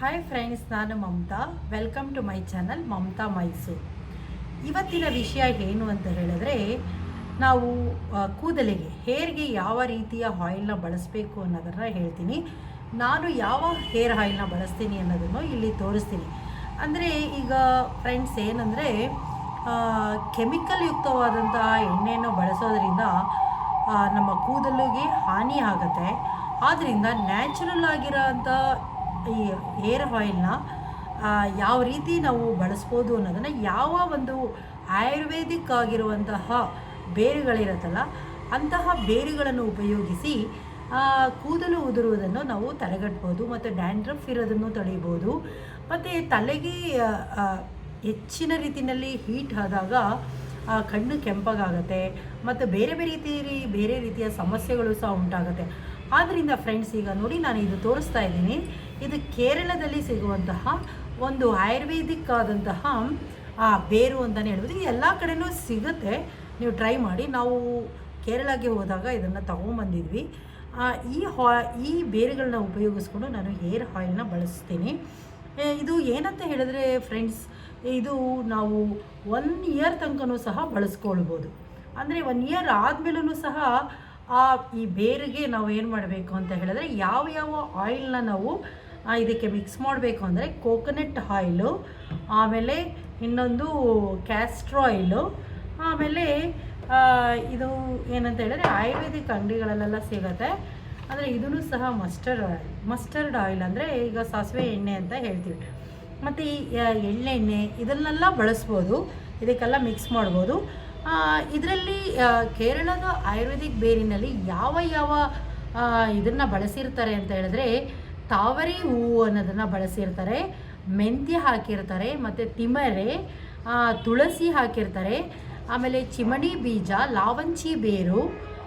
Hi friends ನಾನು Mamata. Welcome to my channel Mamata Mysuru ಇವತ್ತಿನ ವಿಷಯ ಏನು ಅಂತ ಹೇಳಿದ್ರೆ, ನಾವು ಕೂದಲಿಗೆ, ಹೇರ್ಗೆ ಯಾವ ರೀತಿಯ ಆಯಿಲ್ನ ಬಳಸಬೇಕು ಅನ್ನೋದನ್ನು ಹೇಳ್ತೀನಿ. ನಾನು ಯಾವ ಹೇರ್ ಆಯಿಲ್ನ ಬಳಸ್ತೀನಿ ಅನ್ನೋದನ್ನು ಇಲ್ಲಿ ತೋರಿಸ್ತೀನಿ. ಅಂದರೆ ಈಗ ಫ್ರೆಂಡ್ಸ್ ಏನಂದರೆ ಕೆಮಿಕಲ್ ಯುಕ್ತವಾದಂತಹ ಎಣ್ಣೆಯನ್ನು ಬಳಸೋದ್ರಿಂದ ನಮ್ಮ ಕೂದಲಿಗೆ ಹಾನಿ ಆಗುತ್ತೆ. ಆದ್ದರಿಂದ ನ್ಯಾಚುರಲ್ ಆಗಿರೋಂಥ ಈ ಹೇರ್ ಆಯಿಲ್ನ ಯಾವ ರೀತಿ ನಾವು ಬಳಸ್ಬೋದು ಅನ್ನೋದನ್ನು ಯಾವ ಒಂದು ಆಯುರ್ವೇದಿಕ್ ಆಗಿರುವಂತಹ ಬೇರುಗಳಿರುತ್ತಲ್ಲ, ಅಂತಹ ಬೇರುಗಳನ್ನು ಉಪಯೋಗಿಸಿ ಕೂದಲು ಉದುರುವುದನ್ನು ನಾವು ತಡೆಗಟ್ಬೋದು, ಮತ್ತು ಡ್ಯಾಂಡ್ರಫ್ ಇರೋದನ್ನು ತಡೆಯಬೋದು ಮತ್ತು ತಲೆಗೆ ಹೆಚ್ಚಿನ ರೀತಿಯಲ್ಲಿ ಹೀಟ್ ಆದಾಗ ಕಣ್ಣು ಕೆಂಪಗಾಗುತ್ತೆ ಮತ್ತು ಬೇರೆ ಬೇರೆ ರೀತಿ ಬೇರೆ ರೀತಿಯ ಸಮಸ್ಯೆಗಳು ಸಹ ಉಂಟಾಗುತ್ತೆ. ಆದ್ದರಿಂದ ಫ್ರೆಂಡ್ಸ್ ಈಗ ನೋಡಿ ನಾನು ಇದು ತೋರಿಸ್ತಾ ಇದ್ದೀನಿ. ಇದು ಕೇರಳದಲ್ಲಿ ಸಿಗುವಂತಹ ಒಂದು ಆಯುರ್ವೇದಿಕ್ ಆದಂತಹ ಆ, ಬೇರು ಅಂತಲೇ ಹೇಳ್ಬೋದು. ಇದು ಎಲ್ಲ ಕಡೆನೂ ಸಿಗುತ್ತೆ. ನೀವು ಟ್ರೈ ಮಾಡಿ. ನಾವು ಕೇರಳಕ್ಕೆ ಹೋದಾಗ ಇದನ್ನು ತೊಗೊಂಬಂದಿದ್ವಿ. ಈ ಹಾ ಈ ಬೇರುಗಳನ್ನ ಉಪಯೋಗಿಸ್ಕೊಂಡು ನಾನು ಹೇರ್ ಆಯಿಲ್ನ ಬಳಸ್ತೀನಿ. ಇದು ಏನಂತ ಹೇಳಿದ್ರೆ ಫ್ರೆಂಡ್ಸ್ ಇದು ನಾವು ಒನ್ ಇಯರ್ ತನಕನೂ ಸಹ ಬಳಸ್ಕೊಳ್ಬೋದು. ಅಂದರೆ ಒನ್ ಇಯರ್ ಆದಮೇಲೂ ಸಹ ಆ ಈ ಬೇರಿಗೆ ನಾವು ಏನು ಮಾಡಬೇಕು ಅಂತ ಹೇಳಿದ್ರೆ ಯಾವ ಯಾವ ಆಯಿಲ್ನ ನಾವು ಇದಕ್ಕೆ ಮಿಕ್ಸ್ ಮಾಡಬೇಕು ಅಂದರೆ ಕೋಕೋನಟ್ ಆಯಿಲು ಆಮೇಲೆ ಇನ್ನೊಂದು ಕ್ಯಾಸ್ಟ್ರ್ ಆಯಿಲು ಆಮೇಲೆ ಇದು ಏನಂತ ಹೇಳಿದ್ರೆ ಆಯುರ್ವೇದಿಕ್ ಅಂಗಡಿಗಳಲ್ಲೆಲ್ಲ ಸಿಗುತ್ತೆ. ಅಂದರೆ ಇದೂ ಸಹ ಮಸ್ಟರ್ಡ್ ಆಯಿಲ್ ಮಸ್ಟರ್ಡ್ ಆಯಿಲ್ ಅಂದರೆ ಈಗ ಸಾಸಿವೆ ಎಣ್ಣೆ ಅಂತ ಹೇಳ್ತೀವಿ. ಮತ್ತು ಈ ಎಳ್ಳೆಣ್ಣೆ ಇದನ್ನೆಲ್ಲ ಬಳಸ್ಬೋದು, ಇದಕ್ಕೆಲ್ಲ ಮಿಕ್ಸ್ ಮಾಡ್ಬೋದು. ಇದರಲ್ಲಿ ಕೇರಳದ ಆಯುರ್ವೇದಿಕ್ ಬೇರಿನಲ್ಲಿ ಯಾವ ಯಾವ ಇದನ್ನು ಬಳಸಿರ್ತಾರೆ ಅಂತ ಹೇಳಿದ್ರೆ, ತಾವರೆ ಹೂವು ಅನ್ನೋದನ್ನು ಬಳಸಿರ್ತಾರೆ, ಮೆಂತ್ಯ ಹಾಕಿರ್ತಾರೆ, ಮತ್ತು ತಿಮರೆ ತುಳಸಿ ಹಾಕಿರ್ತಾರೆ, ಆಮೇಲೆ ಚಿಮಣಿ ಬೀಜ, ಲಾವಂಚಿ ಬೇರು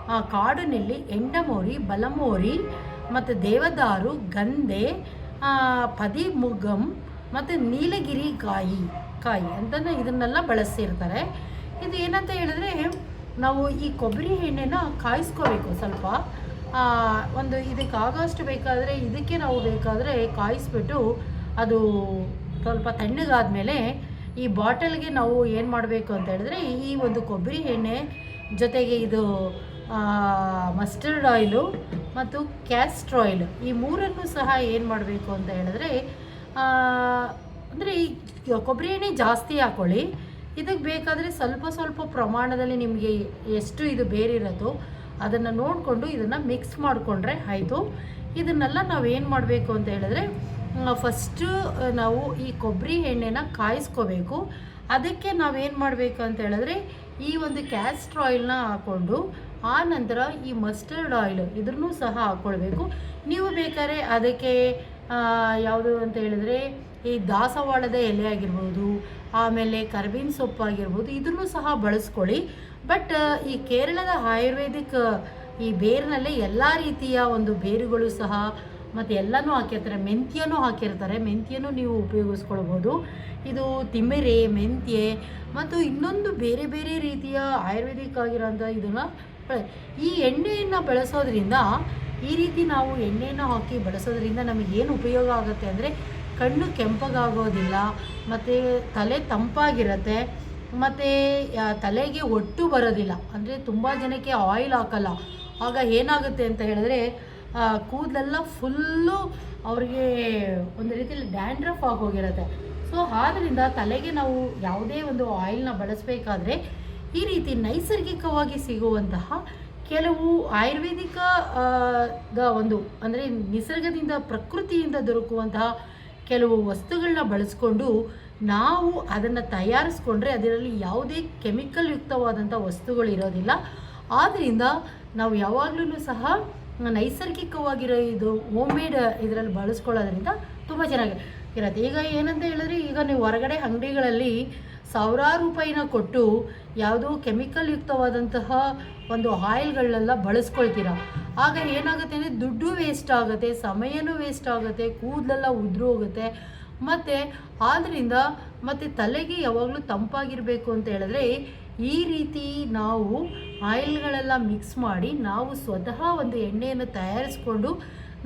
ಕಾಡುನೆಲ್ಲಿ ಕಾಡು ನೆಲ್ಲಿ ಎಂಡಮೋರಿ, ಬಲಮೋರಿ, ಮತ್ತು ದೇವದಾರು, ಗಂಧೆ ಪದಿ ಪದಿಮುಗಮ್, ಮತ್ತು ನೀಲಗಿರಿ ಕಾಯಿ ಕಾಯಿ ಅಂತ ಇದನ್ನೆಲ್ಲ ಬಳಸಿರ್ತಾರೆ. ಇದು ಏನಂತ ಹೇಳಿದ್ರೆ ನಾವು ಈ ಕೊಬ್ಬರಿ ಎಣ್ಣೆನ ಕಾಯಿಸ್ಕೋಬೇಕು ಸ್ವಲ್ಪ. ಒಂದು ಇದಕ್ಕೆ ಆಗೋಷ್ಟು ಬೇಕಾದರೆ ಇದಕ್ಕೆ ನಾವು ಬೇಕಾದರೆ ಕಾಯಿಸ್ಬಿಟ್ಟು ಅದು ಸ್ವಲ್ಪ ತಣ್ಣಗಾದ್ಮೇಲೆ ಈ ಬಾಟಲ್ಗೆ ನಾವು ಏನು ಮಾಡಬೇಕು ಅಂತ ಹೇಳಿದ್ರೆ ಈ ಒಂದು ಕೊಬ್ಬರಿ ಎಣ್ಣೆ ಜೊತೆಗೆ ಇದು ಮಸ್ಟರ್ಡ್ ಆಯಿಲು ಮತ್ತು ಕ್ಯಾಸ್ಟ್ರ್ ಆಯಿಲ್ ಈ ಮೂರನ್ನು ಸಹ ಏನು ಮಾಡಬೇಕು ಅಂತ ಹೇಳಿದ್ರೆ ಅಂದರೆ ಈ ಕೊಬ್ಬರಿ ಎಣ್ಣೆ ಜಾಸ್ತಿ ಹಾಕ್ಕೊಳ್ಳಿ ಇದಕ್ಕೆ ಬೇಕಾದರೆ ಸ್ವಲ್ಪ ಸ್ವಲ್ಪ ಪ್ರಮಾಣದಲ್ಲಿ ನಿಮಗೆ ಎಷ್ಟು ಇದು ಬೇರಿರೋದು ಅದನ್ನು ನೋಡಿಕೊಂಡು ಇದನ್ನು ಮಿಕ್ಸ್ ಮಾಡಿಕೊಂಡ್ರೆ ಆಯಿತು. ಇದನ್ನೆಲ್ಲ ನಾವು ಏನು ಮಾಡಬೇಕು ಅಂತ ಹೇಳಿದ್ರೆ ಫಸ್ಟು ನಾವು ಈ ಕೊಬ್ಬರಿ ಎಣ್ಣೆನ ಕಾಯಿಸ್ಕೋಬೇಕು. ಅದಕ್ಕೆ ನಾವೇನು ಮಾಡಬೇಕು ಅಂತ ಹೇಳಿದ್ರೆ, ಈ ಒಂದು ಕ್ಯಾಸ್ಟ್ರ್ ಆಯಿಲ್ನ ಹಾಕ್ಕೊಂಡು ಆ ನಂತರ ಈ ಮಸ್ಟರ್ಡ್ ಆಯಿಲ್ ಇದನ್ನು ಸಹ ಹಾಕ್ಕೊಳ್ಬೇಕು ನೀವು ಬೇಕಾದ್ರೆ ಅದಕ್ಕೆ ಯಾವುದು ಅಂತ ಹೇಳಿದ್ರೆ ಈ ದಾಸವಾಳದ ಎಲೆ ಆಗಿರ್ಬೋದು, ಆಮೇಲೆ ಕರ್ಬೇವಿನ ಸೊಪ್ಪು ಆಗಿರ್ಬೋದು ಇದನ್ನು ಸಹ ಬಳಸ್ಕೊಳ್ಳಿ. ಬಟ್ ಈ ಕೇರಳದ ಆಯುರ್ವೇದಿಕ್, ಈ ಬೇರಿನಲ್ಲೇ ಎಲ್ಲ ರೀತಿಯ ಒಂದು ಬೇರುಗಳು ಸಹ ಮತ್ತು ಎಲ್ಲನೂ ಹಾಕಿರ್ತಾರೆ. ಮೆಂತ್ಯನೂ ಹಾಕಿರ್ತಾರೆ. ಮೆಂತ್ಯನೂ ನೀವು ಉಪಯೋಗಿಸ್ಕೊಳ್ಬೋದು. ಇದು ತಿಮ್ಮೆರೆ ಮೆಂತ್ಯೆ ಮತ್ತು ಇನ್ನೊಂದು ಬೇರೆ ಬೇರೆ ರೀತಿಯ ಆಯುರ್ವೇದಿಕ್ ಆಗಿರೋಂಥ ಇದನ್ನು ಈ ಎಣ್ಣೆಯನ್ನು ಬಳಸೋದ್ರಿಂದ ಈ ರೀತಿ ನಾವು ಎಣ್ಣೆಯನ್ನು ಹಾಕಿ ಬಳಸೋದ್ರಿಂದ ನಮಗೇನು ಉಪಯೋಗ ಆಗುತ್ತೆ ಅಂದರೆ ಕಣ್ಣು ಕೆಂಪಗಾಗೋದಿಲ್ಲ, ಮತ್ತು ತಲೆ ತಂಪಾಗಿರುತ್ತೆ, ಮತ್ತು ತಲೆಗೆ ಒಟ್ಟು ಬರೋದಿಲ್ಲ. ಅಂದರೆ ತುಂಬ ಜನಕ್ಕೆ ಆಯಿಲ್ ಹಾಕಲ್ಲ. ಆಗ ಏನಾಗುತ್ತೆ ಅಂತ ಹೇಳಿದ್ರೆ ಕೂದಲೆಲ್ಲ ಫುಲ್ಲು ಅವ್ರಿಗೆ ಒಂದು ರೀತಿಯಲ್ಲಿ ಡ್ಯಾಂಡ್ರಫ್ ಆಗೋಗಿರುತ್ತೆ. ಸೊ ಆದ್ದರಿಂದ ತಲೆಗೆ ನಾವು ಯಾವುದೇ ಒಂದು ಆಯಿಲ್ನ ಬಳಸಬೇಕಾದ್ರೆ ಈ ರೀತಿ ನೈಸರ್ಗಿಕವಾಗಿ ಸಿಗುವಂತಹ ಕೆಲವು ಆಯುರ್ವೇದಿಕ ಒಂದು, ಅಂದರೆ ನಿಸರ್ಗದಿಂದ ಪ್ರಕೃತಿಯಿಂದ ದೊರಕುವಂತಹ ಕೆಲವು ವಸ್ತುಗಳನ್ನ ಬಳಸ್ಕೊಂಡು ನಾವು ಅದನ್ನು ತಯಾರಿಸ್ಕೊಂಡ್ರೆ ಅದರಲ್ಲಿ ಯಾವುದೇ ಕೆಮಿಕಲ್ ಯುಕ್ತವಾದಂಥ ವಸ್ತುಗಳು ಇರೋದಿಲ್ಲ. ಆದ್ದರಿಂದ ನಾವು ಯಾವಾಗಲೂ ಸಹ ನೈಸರ್ಗಿಕವಾಗಿರೋ ಇದು ಹೋಮ್ ಮೇಡ್ ಇದರಲ್ಲಿ ಬಳಸ್ಕೊಳ್ಳೋದ್ರಿಂದ ತುಂಬ ಚೆನ್ನಾಗಿ ಇರುತ್ತೆ ಈಗ ಏನಂತ ಹೇಳಿದ್ರೆ ಈಗ ನೀವು ಹೊರಗಡೆ ಅಂಗಡಿಗಳಲ್ಲಿ ಸಾವಿರಾರು ರೂಪಾಯಿನ ಕೊಟ್ಟು ಯಾವುದೋ ಕೆಮಿಕಲ್ ಯುಕ್ತವಾದಂತಹ ಒಂದು ಆಯಿಲ್ಗಳನ್ನೆಲ್ಲ ಬಳಸ್ಕೊಳ್ತೀರ. ಆಗ ಏನಾಗುತ್ತೆ ಅಂದರೆ ದುಡ್ಡು ವೇಸ್ಟ್ ಆಗುತ್ತೆ, ಸಮಯನೂ ವೇಸ್ಟ್ ಆಗುತ್ತೆ, ಕೂದಲೆಲ್ಲ ಉದುರು ಹೋಗುತ್ತೆ ಮತ್ತು ಆದ್ದರಿಂದ ಮತ್ತು ತಲೆಗೆ ಯಾವಾಗಲೂ ತಂಪಾಗಿರಬೇಕು ಅಂತ ಹೇಳಿದ್ರೆ ಈ ರೀತಿ ನಾವು ಆಯಿಲ್ಗಳೆಲ್ಲ ಮಿಕ್ಸ್ ಮಾಡಿ ನಾವು ಸ್ವತಃ ಒಂದು ಎಣ್ಣೆಯನ್ನು ತಯಾರಿಸ್ಕೊಂಡು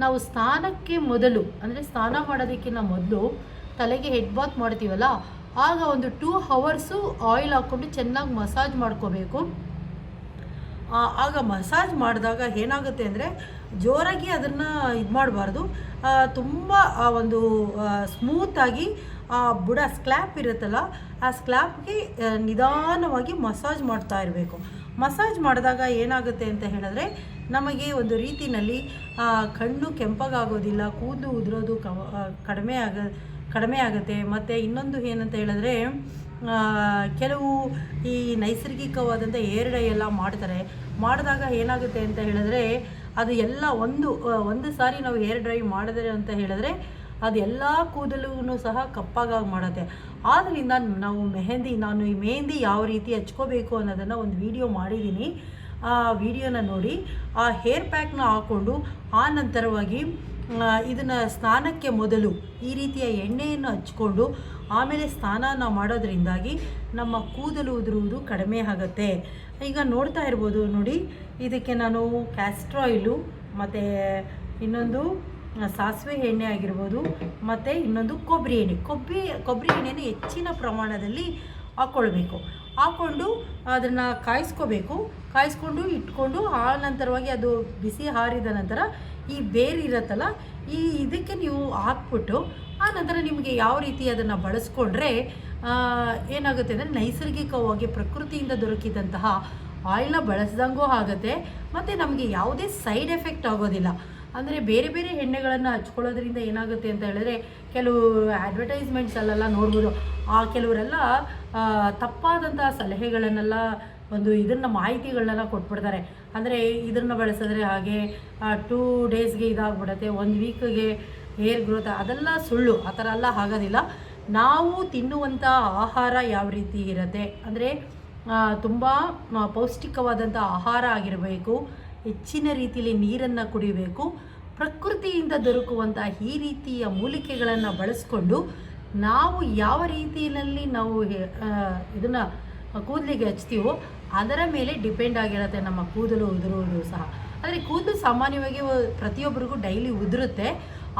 ನಾವು ಸ್ನಾನಕ್ಕೆ ಮೊದಲು, ಅಂದರೆ ಸ್ನಾನ ಮಾಡೋದಕ್ಕಿಂತ ಮೊದಲು ತಲೆಗೆ ಹೆಡ್ ಬಾತ್ ಮಾಡ್ತೀವಲ್ಲ ಆಗ ಒಂದು ಟೂ ಹವರ್ಸು ಆಯಿಲ್ ಹಾಕ್ಕೊಂಡು ಚೆನ್ನಾಗಿ ಮಸಾಜ್ ಮಾಡ್ಕೋಬೇಕು. ಆಗ ಮಸಾಜ್ ಮಾಡಿದಾಗ ಏನಾಗುತ್ತೆ ಅಂದರೆ ಜೋರಾಗಿ ಅದನ್ನು ಇದು ಮಾಡಬಾರ್ದು. ತುಂಬ ಆ ಒಂದು ಸ್ಮೂತಾಗಿ ಆ ಬುಡ ಸ್ಕ್ಲ್ಯಾಪ್ ಇರುತ್ತಲ್ಲ, ಆ ಸ್ಕ್ಲ್ಯಾಪ್ಗೆ ನಿಧಾನವಾಗಿ ಮಸಾಜ್ ಮಾಡ್ತಾ ಇರಬೇಕು. ಮಸಾಜ್ ಮಾಡಿದಾಗ ಏನಾಗುತ್ತೆ ಅಂತ ಹೇಳಿದ್ರೆ ನಮಗೆ ಒಂದು ರೀತಿಯಲ್ಲಿ ಕಣ್ಣು ಕೆಂಪಗಾಗೋದಿಲ್ಲ ಕೂದಲು ಉದುರೋದು ಕಡಿಮೆ ಆಗ ಕಡಿಮೆ ಆಗುತ್ತೆ. ಮತ್ತು ಇನ್ನೊಂದು ಏನಂತ ಹೇಳಿದ್ರೆ ಕೆಲವು ಈ ನೈಸರ್ಗಿಕವಾದಂಥ ಏರ್ ಡೈ ಎಲ್ಲ ಮಾಡ್ತಾರೆ. ಮಾಡಿದಾಗ ಏನಾಗುತ್ತೆ ಅಂತ ಹೇಳಿದ್ರೆ, ಅದು ಎಲ್ಲ ಒಂದು ಒಂದು ಸಾರಿ ನಾವು ಹೇರ್ ಡ್ರೈ ಮಾಡಿದ್ರೆ ಅಂತ ಹೇಳಿದ್ರೆ, ಅದು ಎಲ್ಲ ಕೂದಲು ಸಹ ಕಪ್ಪಾಗಾಗಿ ಮಾಡುತ್ತೆ. ಆದ್ದರಿಂದ ನಾವು ಮೆಹಂದಿ, ನಾನು ಈ ಮೆಹಂದಿ ಯಾವ ರೀತಿ ಹಚ್ಕೋಬೇಕು ಅನ್ನೋದನ್ನು ಒಂದು ವಿಡಿಯೋ ಮಾಡಿದ್ದೀನಿ. ಆ ವಿಡಿಯೋನ ನೋಡಿ, ಆ ಹೇರ್ ಪ್ಯಾಕ್ನ ಹಾಕ್ಕೊಂಡು ಆ ನಂತರವಾಗಿ ಇದನ್ನು ಸ್ನಾನಕ್ಕೆ ಮೊದಲು ಈ ರೀತಿಯ ಎಣ್ಣೆಯನ್ನು ಹಚ್ಕೊಂಡು ಆಮೇಲೆ ಸ್ನಾನ ಮಾಡೋದ್ರಿಂದಾಗಿ ನಮ್ಮ ಕೂದಲು ಉದುರುವುದು ಕಡಿಮೆ ಆಗುತ್ತೆ. ಈಗ ನೋಡ್ತಾ ಇರ್ಬೋದು ನೋಡಿ, ಇದಕ್ಕೆ ನಾನು ಕ್ಯಾಸ್ಟ್ರಾಯಿಲು ಮತ್ತು ಇನ್ನೊಂದು ಸಾಸಿವೆ ಎಣ್ಣೆ ಆಗಿರ್ಬೋದು, ಮತ್ತು ಇನ್ನೊಂದು ಕೊಬ್ಬರಿ ಎಣ್ಣೆ. ಕೊಬ್ಬರಿ ಕೊಬ್ಬರಿ ಎಣ್ಣೆನ ಹೆಚ್ಚಿನ ಪ್ರಮಾಣದಲ್ಲಿ ಹಾಕ್ಕೊಳ್ಬೇಕು ಹಾಕ್ಕೊಂಡು ಅದನ್ನು ಕಾಯಿಸ್ಕೋಬೇಕು. ಕಾಯಿಸ್ಕೊಂಡು ಇಟ್ಕೊಂಡು ಆ ನಂತರವಾಗಿ ಅದು ಬಿಸಿ ಹಾರಿದ ನಂತರ ಈ ಬೇರು ಇರುತ್ತಲ್ಲ, ಈ ಇದಕ್ಕೆ ನೀವು ಹಾಕ್ಬಿಟ್ಟು ಆ ನಂತರ ನಿಮಗೆ ಯಾವ ರೀತಿ ಅದನ್ನು ಬಳಸ್ಕೊಂಡ್ರೆ ಏನಾಗುತ್ತೆ ಅಂದರೆ ನೈಸರ್ಗಿಕವಾಗಿ ಪ್ರಕೃತಿಯಿಂದ ದೊರಕಿದಂತಹ ಆಯಿಲ್ನ ಬಳಸ್ದಂಗೂ ಆಗುತ್ತೆ. ಮತ್ತು ನಮಗೆ ಯಾವುದೇ ಸೈಡ್ ಎಫೆಕ್ಟ್ ಆಗೋದಿಲ್ಲ. ಅಂದರೆ ಬೇರೆ ಬೇರೆ ಎಣ್ಣೆಗಳನ್ನು ಹಚ್ಕೊಳ್ಳೋದ್ರಿಂದ ಏನಾಗುತ್ತೆ ಅಂತ ಹೇಳಿದ್ರೆ, ಕೆಲವು ಅಡ್ವರ್ಟೈಸ್ಮೆಂಟ್ಸಲ್ಲೆಲ್ಲ ನೋಡ್ಬೋದು. ಆ ಕೆಲವರೆಲ್ಲ ಆ, ತಪ್ಪಾದಂತಹ ಸಲಹೆಗಳನ್ನೆಲ್ಲ ಒಂದು ಇದನ್ನು ಮಾಹಿತಿಗಳನ್ನೆಲ್ಲ ಕೊಟ್ಬಿಡ್ತಾರೆ. ಅಂದರೆ ಇದನ್ನು ಬಳಸಿದ್ರೆ ಹಾಗೆ ಟೂ ಡೇಸ್ಗೆ ಇದಾಗ್ಬಿಡುತ್ತೆ ಒಂದು ವೀಕ್ಗೆ ಹೇರ್ ಗ್ರೋತ್ ಅದೆಲ್ಲ ಸುಳ್ಳು ಆ ಥರ ಎಲ್ಲ ಆಗೋದಿಲ್ಲ. ನಾವು ತಿನ್ನುವಂಥ ಆಹಾರ ಯಾವ ರೀತಿ ಇರುತ್ತೆ? ಅಂದರೆ ತುಂಬ ಪೌಷ್ಟಿಕವಾದಂಥ ಆಹಾರ ಆಗಿರಬೇಕು ಹೆಚ್ಚಿನ ರೀತಿಯಲ್ಲಿ ನೀರನ್ನು ಕುಡಿಬೇಕು ಪ್ರಕೃತಿಯಿಂದ ದೊರಕುವಂಥ ಈ ರೀತಿಯ ಮೂಲಿಕೆಗಳನ್ನು ಬಳಸ್ಕೊಂಡು ನಾವು ಯಾವ ರೀತಿಯಲ್ಲಿ ನಾವು ಇದನ್ನು ಕೂದಲಿಗೆ ಹಚ್ತೀವೋ ಅದರ ಮೇಲೆ ಡಿಪೆಂಡ್ ಆಗಿರುತ್ತೆ ನಮ್ಮ ಕೂದಲು ಉದುರುವುದು ಸಹ. ಆದರೆ ಕೂದಲು ಸಾಮಾನ್ಯವಾಗಿ ಪ್ರತಿಯೊಬ್ಬರಿಗೂ ಡೈಲಿ ಉದುರುತ್ತೆ.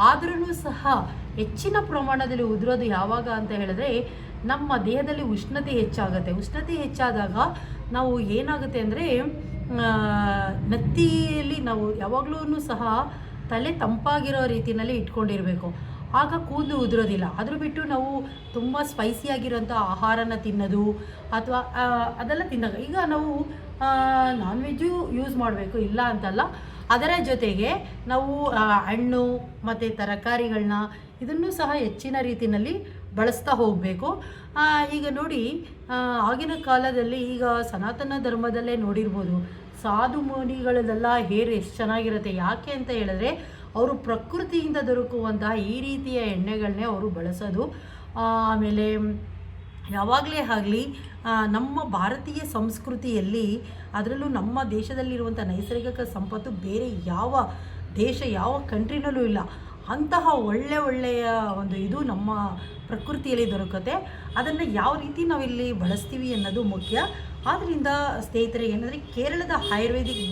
ಆದ್ರೂ ಸಹ ಹೆಚ್ಚಿನ ಪ್ರಮಾಣದಲ್ಲಿ ಉದುರೋದು ಯಾವಾಗ ಅಂತ ಹೇಳಿದ್ರೆ ನಮ್ಮ ದೇಹದಲ್ಲಿ ಉಷ್ಣತೆ ಹೆಚ್ಚಾಗುತ್ತೆ. ಉಷ್ಣತೆ ಹೆಚ್ಚಾದಾಗ ನಾವು ಏನಾಗುತ್ತೆ ಅಂದರೆ ನತ್ತಿಯಲ್ಲಿ ನಾವು ಯಾವಾಗಲೂ ಸಹ ತಲೆ ತಂಪಾಗಿರೋ ರೀತಿಯಲ್ಲಿ ಇಟ್ಕೊಂಡಿರಬೇಕು. ಆಗ ಕೂದಲು ಉದುರೋದಿಲ್ಲ. ಅದ್ರ ಬಿಟ್ಟು ನಾವು ತುಂಬ ಸ್ಪೈಸಿಯಾಗಿರೋಂಥ ಆಹಾರನ ತಿನ್ನೋದು ಅಥವಾ ಅದೆಲ್ಲ ತಿಂದಾಗ ಈಗ ನಾವು ನಾನ್ ವೆಜ್ಜು ಯೂಸ್ ಮಾಡಬೇಕು, ಇಲ್ಲ ಅಂತಲ್ಲ. ಅದರ ಜೊತೆಗೆ ನಾವು ಹಣ್ಣು ಮತ್ತು ತರಕಾರಿಗಳನ್ನ ಇದನ್ನು ಸಹ ಹೆಚ್ಚಿನ ರೀತಿಯಲ್ಲಿ ಬಳಸ್ತಾ ಹೋಗಬೇಕು. ಈಗ ನೋಡಿ ಆಗಿನ ಕಾಲದಲ್ಲಿ ಈಗ ಸನಾತನ ಧರ್ಮದಲ್ಲೇ ನೋಡಿರ್ಬೋದು. ಸಾಧು ಮುನಿಗಳದೆಲ್ಲ ಹೇರ್ ಎಷ್ಟು ಚೆನ್ನಾಗಿರುತ್ತೆ. ಯಾಕೆ ಅಂತ ಹೇಳಿದ್ರೆ ಅವರು ಪ್ರಕೃತಿಯಿಂದ ದೊರಕುವಂತಹ ಈ ರೀತಿಯ ಎಣ್ಣೆಗಳನ್ನೇ ಅವರು ಬಳಸೋದು. ಆಮೇಲೆ ಯಾವಾಗಲೇ ಆಗಲಿ ನಮ್ಮ ಭಾರತೀಯ ಸಂಸ್ಕೃತಿಯಲ್ಲಿ ಅದರಲ್ಲೂ ನಮ್ಮ ದೇಶದಲ್ಲಿರುವಂಥ ನೈಸರ್ಗಿಕ ಸಂಪತ್ತು ಬೇರೆ ಯಾವ ದೇಶ, ಯಾವ ಕಂಟ್ರಿನಲ್ಲೂ ಇಲ್ಲ. ಅಂತಹ ಒಳ್ಳೆ ಒಳ್ಳೆಯ ಒಂದು ಇದು ನಮ್ಮ ಪ್ರಕೃತಿಯಲ್ಲಿ ದೊರಕುತ್ತೆ. ಅದನ್ನು ಯಾವ ರೀತಿ ನಾವಿಲ್ಲಿ ಬಳಸ್ತೀವಿ ಅನ್ನೋದು ಮುಖ್ಯ. ಆದ್ದರಿಂದ ಸ್ನೇಹಿತರೆ, ಏನಂದರೆ ಕೇರಳದ ಆಯುರ್ವೇದಿಕ್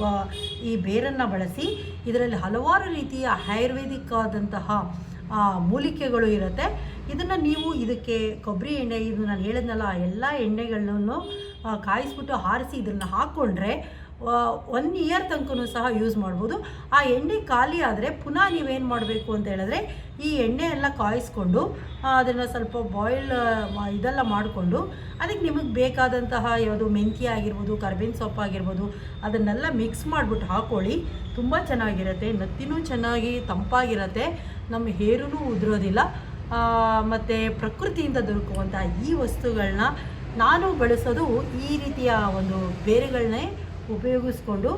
ಈ ಬೇರನ್ನು ಬಳಸಿ ಇದರಲ್ಲಿ ಹಲವಾರು ರೀತಿಯ ಆಯುರ್ವೇದಿಕ್ ಆದಂತಹ ಮೂಲಿಕೆಗಳು ಇರುತ್ತೆ. ಇದನ್ನು ನೀವು ಇದಕ್ಕೆ ಕೊಬ್ಬರಿ ಎಣ್ಣೆ ಇದು ನಾನು ಹೇಳಿದ್ನಲ್ಲ ಎಲ್ಲ ಎಣ್ಣೆಗಳನ್ನು ಕಾಯಿಸ್ಬಿಟ್ಟು ಆರಿಸಿ ಇದನ್ನು ಹಾಕ್ಕೊಂಡ್ರೆ ಒನ್ ಇಯರ್ ತನಕನೂ ಸಹ ಯೂಸ್ ಮಾಡ್ಬೋದು. ಆ ಎಣ್ಣೆ ಖಾಲಿ ಆದರೆ ಪುನಃ ನೀವೇನು ಮಾಡಬೇಕು ಅಂತ ಹೇಳಿದ್ರೆ ಈ ಎಣ್ಣೆ ಎಲ್ಲ ಕಾಯಿಸ್ಕೊಂಡು ಅದನ್ನು ಸ್ವಲ್ಪ ಬಾಯ್ಲ್ ಇದೆಲ್ಲ ಮಾಡಿಕೊಂಡು, ಅದಕ್ಕೆ ನಿಮಗೆ ಬೇಕಾದಂತಹ ಯಾವುದು ಮೆಂತ್ಯ ಆಗಿರ್ಬೋದು, ಕರ್ಬೇವಿನ ಸೊಪ್ಪು ಆಗಿರ್ಬೋದು, ಅದನ್ನೆಲ್ಲ ಮಿಕ್ಸ್ ಮಾಡಿಬಿಟ್ಟು ಹಾಕ್ಕೊಳ್ಳಿ ತುಂಬ ಚೆನ್ನಾಗಿರುತ್ತೆ. ನತ್ತಿನೂ ಚೆನ್ನಾಗಿ ತಂಪಾಗಿರುತ್ತೆ. ನಮ್ಮ ಹೇರೂ ಉದುರೋದಿಲ್ಲ. ಮತ್ತು ಪ್ರಕೃತಿಯಿಂದ ದೊರಕುವಂಥ ಈ ವಸ್ತುಗಳನ್ನ ನಾನು ಬಳಸೋದು ಈ ರೀತಿಯ ಒಂದು ಬೇರುಗಳನ್ನೇ ಉಪಯೋಗಿಸ್ಕೊಂಡು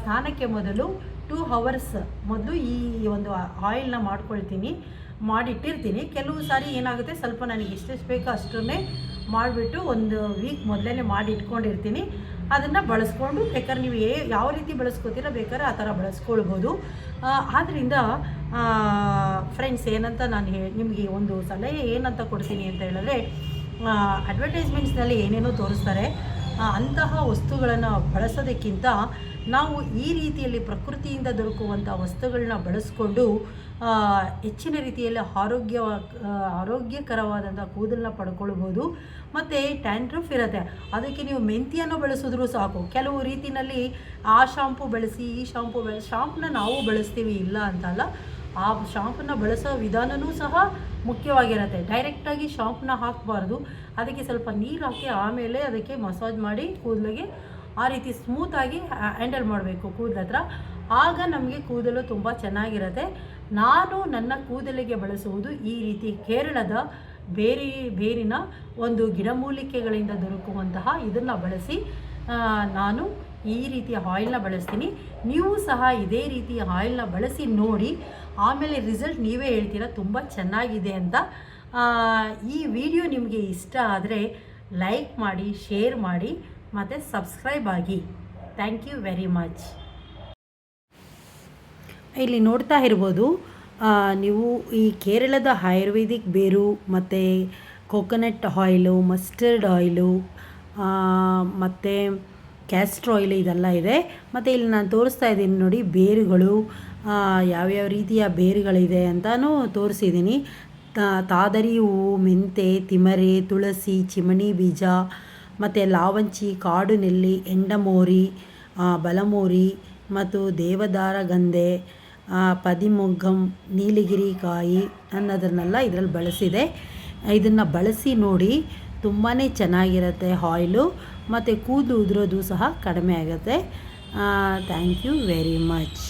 ಸ್ನಾನಕ್ಕೆ ಮೊದಲು ಟೂ ಹವರ್ಸ್ ಮೊದಲು ಈ ಒಂದು ಆಯಿಲ್ನ ಮಾಡ್ಕೊಳ್ತೀನಿ, ಮಾಡಿಟ್ಟಿರ್ತೀನಿ. ಕೆಲವು ಸಾರಿ ಏನಾಗುತ್ತೆ, ಸ್ವಲ್ಪ ನನಗೆ ಎಷ್ಟೆಷ್ಟು ಬೇಕೋ ಅಷ್ಟನ್ನೇ ಮಾಡಿಬಿಟ್ಟು ಒಂದು ವೀಕ್ ಮೊದಲೇ ಮಾಡಿ ಇಟ್ಕೊಂಡಿರ್ತೀನಿ ಅದನ್ನು ಬಳಸ್ಕೊಂಡು, ಬೇಕಾದ್ರೆ ನೀವು ಏ ಯಾವ ರೀತಿ ಬಳಸ್ಕೋತೀರ ಬೇಕಾದ್ರೆ ಆ ಥರ ಬಳಸ್ಕೊಳ್ಬೋದು. ಆದ್ದರಿಂದ ಫ್ರೆಂಡ್ಸ್ ಏನಂತ ನಾನು ಹೇ, ನಿಮಗೆ ಒಂದು ಸಲಹೆ ಏನಂತ ಕೊಡ್ತೀನಿ ಅಂತ ಹೇಳಿದ್ರೆ ಅಡ್ವರ್ಟೈಸ್ಮೆಂಟ್ಸ್ನಲ್ಲಿ ಏನೇನೋ ತೋರಿಸ್ತಾರೆ. ಅಂತಹ ವಸ್ತುಗಳನ್ನು ಬಳಸೋದಕ್ಕಿಂತ ನಾವು ಈ ರೀತಿಯಲ್ಲಿ ಪ್ರಕೃತಿಯಿಂದ ದೊರಕುವಂಥ ವಸ್ತುಗಳನ್ನ ಬಳಸ್ಕೊಂಡು ಹೆಚ್ಚಿನ ರೀತಿಯಲ್ಲಿ ಆರೋಗ್ಯ ಆರೋಗ್ಯಕರವಾದಂಥ ಕೂದಲನ್ನ ಪಡ್ಕೊಳ್ಬೋದು. ಮತ್ತು ಟ್ಯಾಂಡ್ರಫ್ ಇರುತ್ತೆ. ಅದಕ್ಕೆ ನೀವು ಮೆಂತಿಯನ್ನು ಬಳಸಿದ್ರೂ ಸಾಕು. ಕೆಲವು ರೀತಿಯಲ್ಲಿ ಆ ಶಾಂಪು ಬಳಸಿ, ಈ ಶಾಂಪು ಬಳಸಿ ಶಾಂಪನ್ನ ನಾವು ಬಳಸ್ತೀವಿ ಇಲ್ಲ ಅಂತಲ್ಲ. ಆ ಶಾಂಪನ್ನ ಬಳಸೋ ವಿಧಾನವೂ ಸಹ ಮುಖ್ಯವಾಗಿರುತ್ತೆ. ಡೈರೆಕ್ಟಾಗಿ ಶಾಂಪನ್ನ ಹಾಕಬಾರ್ದು. ಅದಕ್ಕೆ ಸ್ವಲ್ಪ ನೀರು ಹಾಕಿ ಆಮೇಲೆ ಅದಕ್ಕೆ ಮಸಾಜ್ ಮಾಡಿ ಕೂದಲಿಗೆ ಆ ರೀತಿ ಸ್ಮೂತಾಗಿ ಹ್ಯಾಂಡಲ್ ಮಾಡಬೇಕು ಕೂದಲ ಹತ್ರ. ಆಗ ನಮಗೆ ಕೂದಲು ತುಂಬ ಚೆನ್ನಾಗಿರುತ್ತೆ. ನಾನು ನನ್ನ ಕೂದಲಿಗೆ ಬಳಸುವುದು ಈ ರೀತಿ ಕೇರಳದ ಬೇರಿ, ಬೇರಿನ ಒಂದು ಗಿಡಮೂಲಿಕೆಗಳಿಂದ ದೊರಕುವಂತಹ ಇದನ್ನು ಬಳಸಿ ನಾನು ಈ ರೀತಿಯ ಆಯಿಲ್ನ ಬಳಸ್ತೀನಿ. ನೀವು ಸಹ ಇದೇ ರೀತಿಯ ಆಯಿಲ್ನ ಬಳಸಿ ನೋಡಿ ಆಮೇಲೆ ರಿಸಲ್ಟ್ ನೀವೇ ಹೇಳ್ತೀರಾ? ತುಂಬ ಚೆನ್ನಾಗಿದೆ ಅಂತ. ಈ ವಿಡಿಯೋ ನಿಮಗೆ ಇಷ್ಟ ಆದರೆ ಲೈಕ್ ಮಾಡಿ ಶೇರ್ ಮಾಡಿ, ಮತ್ತು ಸಬ್ಸ್ಕ್ರೈಬ್ ಆಗಿ. ಥ್ಯಾಂಕ್ ಯು ವೆರಿ ಮಚ್ ಇಲ್ಲಿ ನೋಡ್ತಾ ಇರ್ಬೋದು ನೀವು ಈ ಕೇರಳದ ಆಯುರ್ವೇದಿಕ್ ಬೇರು ಮತ್ತು ಕೋಕೋನಟ್ ಆಯಿಲು ಮಸ್ಟರ್ಡ್ ಆಯಿಲು ಮತ್ತು ಕ್ಯಾಸ್ಟ್ರ್ ಆಯಿಲ್ ಇದೆಲ್ಲ ಇದೆ. ಮತ್ತು ಇಲ್ಲಿ ನಾನು ತೋರಿಸ್ತಾ ಇದ್ದೀನಿ ನೋಡಿ ಬೇರುಗಳು. ಯಾವ್ಯಾವ ರೀತಿಯ ಬೇರುಗಳಿದೆ ಅಂತಲೂ ತೋರಿಸಿದ್ದೀನಿ. ತಾದರಿ ಹೂವು, ಮೆಂತೆ, ತಿಮರೆ, ತುಳಸಿ, ಚಿಮಣಿ ಬೀಜ, ಮತ್ತು ಲಾವಂಚಿ, ಕಾಡು ನೆಲ್ಲಿ, ಎಂಡಮೋರಿ ಬಲಮೋರಿ, ಮತ್ತು ದೇವದಾರ ಗಂಧೆ ಪದಿಮೊಗ್ಗಂ ನೀಲಗಿರಿ ಕಾಯಿ ಅನ್ನೋದನ್ನೆಲ್ಲ ಇದರಲ್ಲಿ ಬಳಸಿದೆ. ಇದನ್ನು ಬಳಸಿ ನೋಡಿ ತುಂಬಾ ಚೆನ್ನಾಗಿರುತ್ತೆ ಆಯಿಲು ಮತ್ತು ಕೂದಲು ಉದುರೋದು ಸಹ ಕಡಿಮೆ ಆಗುತ್ತೆ. Thank you very much